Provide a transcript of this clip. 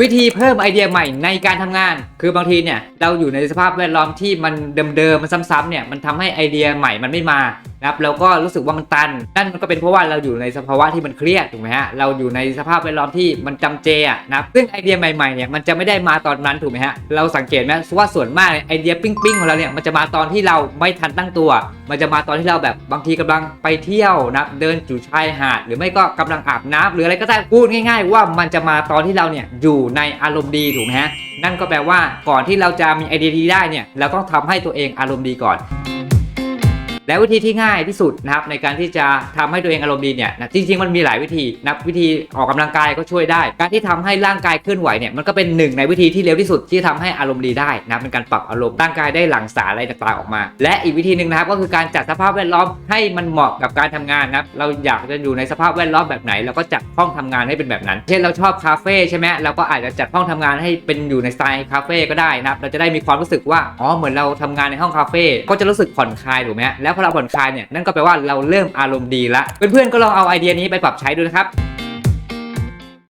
วิธีเพิ่มไอเดียใหม่ในการทำงาน คือบางทีเนี่ยเราอยู่ในสภาพแวดล้อมที่มันเดิมๆมันซ้ำๆเนี่ยมันทำให้ไอเดียใหม่มันไม่มานะครับเราก็รู้สึกว่ามันตัน นั่นมันก็เป็นเพราะว่าเราอยู่ในสภาวะที่มันเครียดถูกไหมฮะเราอยู่ในสภาพแวดล้อมที่มันจำเจอะนะครับซึ่งไอเดียใหม่ๆเนี่ยมันจะไม่ได้มาตอนนั้นถูกไหมฮะเราสังเกตไหมว่าส่วนมากไอเดียปิ้งๆของเราเนี่ยมันจะมาตอนที่เราไม่ทันตั้งตัว มันจะมาตอนที่เราแบบบางทีกำลังไปเที่ยวนะเดินจู่ชายหาด หรือไม่ก็กำลังอาบน้ำหรืออะไรก็ได้พูดง่าย ๆ ว่ามันจะมาตอนที่เราเนี่ยอยู่ในอารมณ์ดีถูกไหมฮะนั่นก็แปลว่าก่อนที่เราจะมีไอเดียดีได้เนี่ยเราต้องทำให้ตัวเองอารมณ์ดีก่อน และวิธีที่ง่ายที่สุดนะครับในการที่จะทำให้ตัวเองอารมณ์ดีเนี่ยนะจริงๆมันมีหลายวิธีนะวิธีออกกำลังกายก็ช่วยได้ การที่ทำให้ร่างกายเคลื่อนไหวเนี่ยมันก็เป็นหนึ่งในวิธีที่เร็วที่สุดที่ทำให้อารมณ์ดีได้นะเป็นการปรับอารมณ์ร่างกายได้หลั่งสารอะไรต่างๆออกมา และอีกวิธีหนึ่งนะครับก็คือการจัดสภาพแวดล้อมให้มันเหมาะกับการทำงานนะครับเราอยากจะอยู่ในสภาพแวดล้อมแบบไหนเราก็จัดห้องทำงานให้เป็นแบบนั้น เช่นเราชอบคาเฟ่ใช่ไหมเราก็อาจจะจัดห้องทำงานให้เป็นอยู่ในสไตล์คาเฟ่ก็ได้นะครับเราจะได้มีความรู้สึกว่าอ๋อเหมือนเราทำงานในห้องคาเฟ่ก็จะรู้สึกผ่อนคลายถูกไหมแล้วพอเราผ่อนคลายเนี่ยนั่นก็แปลว่าเราเริ่มอารมณ์ดีละเพื่อนๆก็ลองเอาไอเดียนี้ไปปรับใช้ดูนะครับ